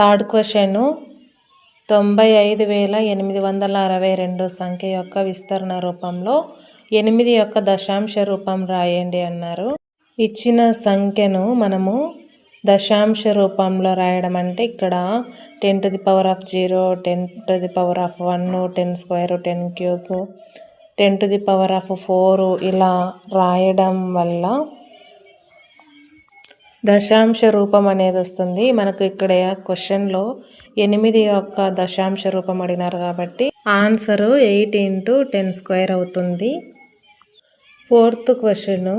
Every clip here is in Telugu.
థర్డ్ క్వశ్చన్ తొంభై ఐదు వేల ఎనిమిది వందల అరవై రెండు సంఖ్య యొక్క విస్తరణ రూపంలో ఎనిమిది యొక్క దశాంశ రూపం రాయండి అన్నారు. ఇచ్చిన సంఖ్యను మనము దశాంశ రూపంలో రాయడం అంటే ఇక్కడ ten to the power of zero ten to the power of one ten square ten cube ten to the power of four ఇలా రాయడం వల్ల దశాంశ రూపం అనేది వస్తుంది. మనకు ఇక్కడ క్వశ్చన్లో ఎనిమిది యొక్క దశాంశ రూపం అడిగినారు కాబట్టి answer eight into ten square అవుతుంది. ఫోర్త్ క్వశ్చన్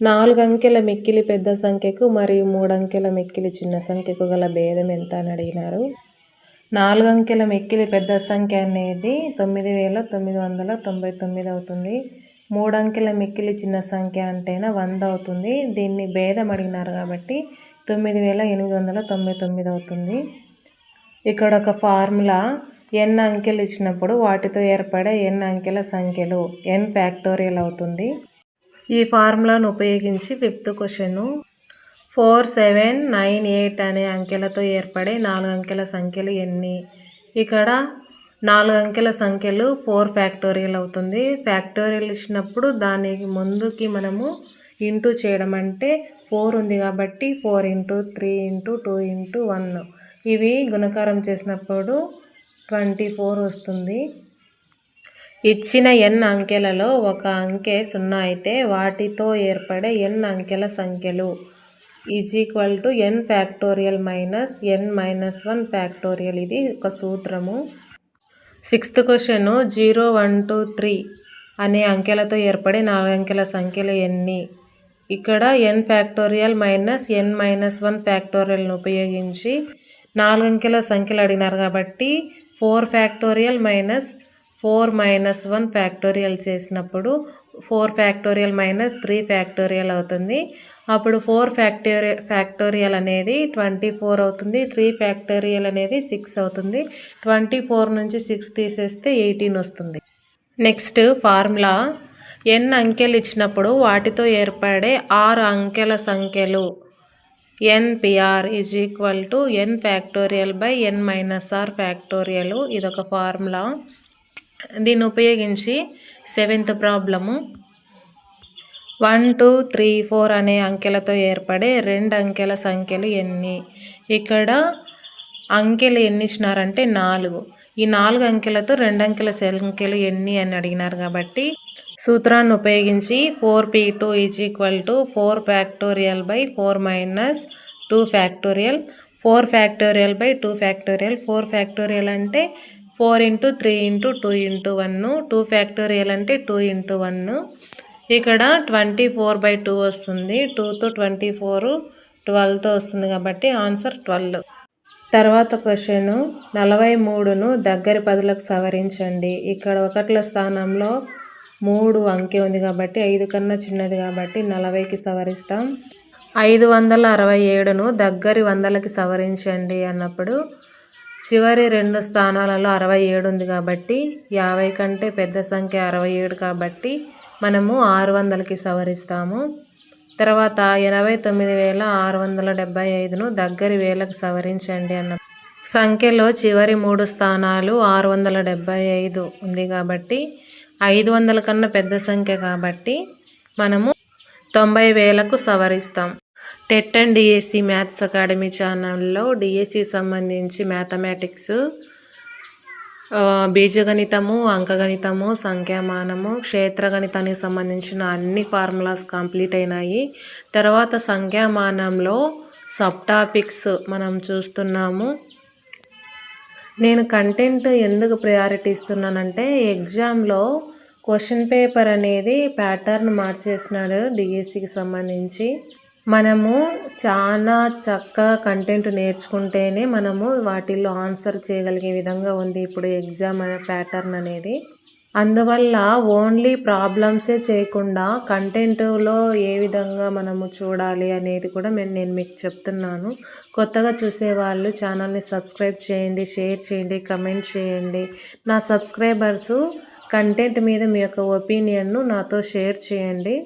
నాలుగు అంకెల మిక్కిలి పెద్ద సంఖ్యకు మరియు మూడు అంకెల మిక్కిలి చిన్న సంఖ్యకు గల భేదం ఎంత అని అడిగినారు. నాలుగు అంకెల మిక్కిలి పెద్ద సంఖ్య అనేది తొమ్మిది వేల తొమ్మిది వందల తొంభై తొమ్మిది అవుతుంది. మూడు అంకెల మిక్కిలి చిన్న సంఖ్య అంటేనే వంద అవుతుంది. దీన్ని భేదం అడిగినారు కాబట్టి తొమ్మిది వేల ఎనిమిది వందల తొంభై తొమ్మిది అవుతుంది. ఇక్కడ ఒక ఫార్ములా ఎన్ అంకెలు ఇచ్చినప్పుడు వాటితో ఏర్పడే ఎన్ అంకెల సంఖ్యలు ఎన్ ఫ్యాక్టోరియల్ అవుతుంది. ఈ ఫార్ములాను ఉపయోగించి fifth question four seven nine eight అనే అంకెలతో ఏర్పడే నాలుగు అంకెల సంఖ్యలు ఎన్ని? ఇక్కడ నాలుగు అంకెల సంఖ్యలు ఫోర్ ఫ్యాక్టోరియల్ అవుతుంది. ఫ్యాక్టోరియల్ ఇచ్చినప్పుడు దానికి ముందుకి మనము ఇంటూ చేయడం అంటే ఫోర్ ఉంది కాబట్టి four into three into two into one. ఇవి గుణకారం చేసినప్పుడు ట్వంటీ ఫోర్ వస్తుంది. ఇచ్చిన ఎన్ అంకెలలో ఒక అంకె సున్నా అయితే వాటితో ఏర్పడే ఎన్ అంకెల సంఖ్యలు. Is equal to n factorial minus n minus one factorial. ఇది ఒక సూత్రము. Sixth question zero one two three అనే అంకెలతో ఏర్పడే నాలుగు అంకెల సంఖ్యలు ఎన్ని? ఇక్కడ n factorial minus n minus one ఫ్యాక్టోరియల్ను ఉపయోగించి నాలుగంకెల సంఖ్యలు అడిగినారు కాబట్టి four factorial minus four minus one factorial చేసినప్పుడు four factorial minus three factorial అవుతుంది. అప్పుడు ఫోర్ ఫ్యాక్టోరియల్ ఫ్యాక్టోరియల్ అనేది ట్వంటీ ఫోర్ అవుతుంది. త్రీ ఫ్యాక్టోరియల్ అనేది సిక్స్ అవుతుంది. ట్వంటీ ఫోర్ నుంచి సిక్స్ తీసేస్తే ఎయిటీన్ వస్తుంది. Next formula. ఎన్ అంకెలు ఇచ్చినప్పుడు వాటితో ఏర్పడే ఆరు అంకెల సంఖ్యలు. N P r is equal to n factorial by n minus r factorial. ఇదొక ఫార్ములా. దీన్ని ఉపయోగించి seventh problem. One two three four అనే అంకెలతో ఏర్పడే రెండు అంకెల సంఖ్యలు ఎన్ని? ఇక్కడ అంకెలు ఎన్ని ఇచ్చినారంటే నాలుగు. ఈ నాలుగు అంకెలతో రెండు అంకెల సంఖ్యలు ఎన్ని అని అడిగినారు కాబట్టి సూత్రాన్ని ఉపయోగించి four P two is equal to four factorial by four minus two factorial. Four factorial by two factorial. Four factorial అంటే four into three into two into one two factorial అంటే టూ ఇంటూ వన్ ఇక్కడ ట్వంటీ ఫోర్ బై టూ వస్తుంది. టూతో ట్వంటీ ఫోర్ ట్వెల్వ్తో వస్తుంది కాబట్టి ఆన్సర్ ట్వెల్వ్. తర్వాత క్వశ్చన్ నలభై మూడును దగ్గరి పదులకు సవరించండి. ఇక్కడ ఒకట్ల స్థానంలో మూడు అంకె ఉంది కాబట్టి ఐదు కన్నా చిన్నది కాబట్టి నలభైకి సవరిస్తాం. ఐదు వందల అరవై ఏడును దగ్గరి వందలకి సవరించండి అన్నప్పుడు చివరి రెండు స్థానాలలో అరవై ఏడు ఉంది కాబట్టి యాభై కంటే పెద్ద సంఖ్య అరవై ఏడు కాబట్టి మనము ఆరు వందలకి సవరిస్తాము. తర్వాత ఎనభై తొమ్మిది వేల ఆరు వందల డెబ్బై ఐదును దగ్గరి వేలకు సవరించండి అన్న సంఖ్యలో చివరి మూడు స్థానాలు ఆరు వందల డెబ్బై ఐదు ఉంది కాబట్టి ఐదు వందల కన్నా పెద్ద సంఖ్య కాబట్టి మనము తొంభై వేలకు సవరిస్తాం. TET and DSC maths academy ఛానల్లో డిఎస్సి సంబంధించి మ్యాథమెటిక్స్ బీజగణితము అంకగణితము సంఖ్యామానము క్షేత్రగణితానికి సంబంధించిన అన్ని ఫార్ములాస్ కంప్లీట్ అయినాయి. తర్వాత సంఖ్యామానంలో సబ్ టాపిక్స్ మనం చూస్తున్నాము. నేను కంటెంట్ ఎందుకు ప్రయారిటీ ఇస్తున్నానంటే ఎగ్జామ్లో క్వశ్చన్ పేపర్ అనేది ప్యాటర్న్ మార్చేసినాడు డిఎస్సికి సంబంధించి. మనము చాలా చక్కగా కంటెంట్ నేర్చుకుంటేనే మనము వాటిల్లో ఆన్సర్ చేయగలిగే విధంగా ఉంది ఇప్పుడు ఎగ్జామ్ అనే ప్యాటర్న్ అనేది. అందువల్ల ఓన్లీ ప్రాబ్లమ్సే చేయకుండా కంటెంట్లో ఏ విధంగా మనము చూడాలి అనేది కూడా నేను నేను మీకు చెప్తున్నాను. కొత్తగా చూసేవాళ్ళు ఛానల్ని సబ్స్క్రైబ్ చేయండి షేర్ చేయండి కమెంట్ చేయండి. నా సబ్స్క్రైబర్సు కంటెంట్ మీద మీ యొక్క ఒపీనియన్ను నాతో షేర్ చేయండి.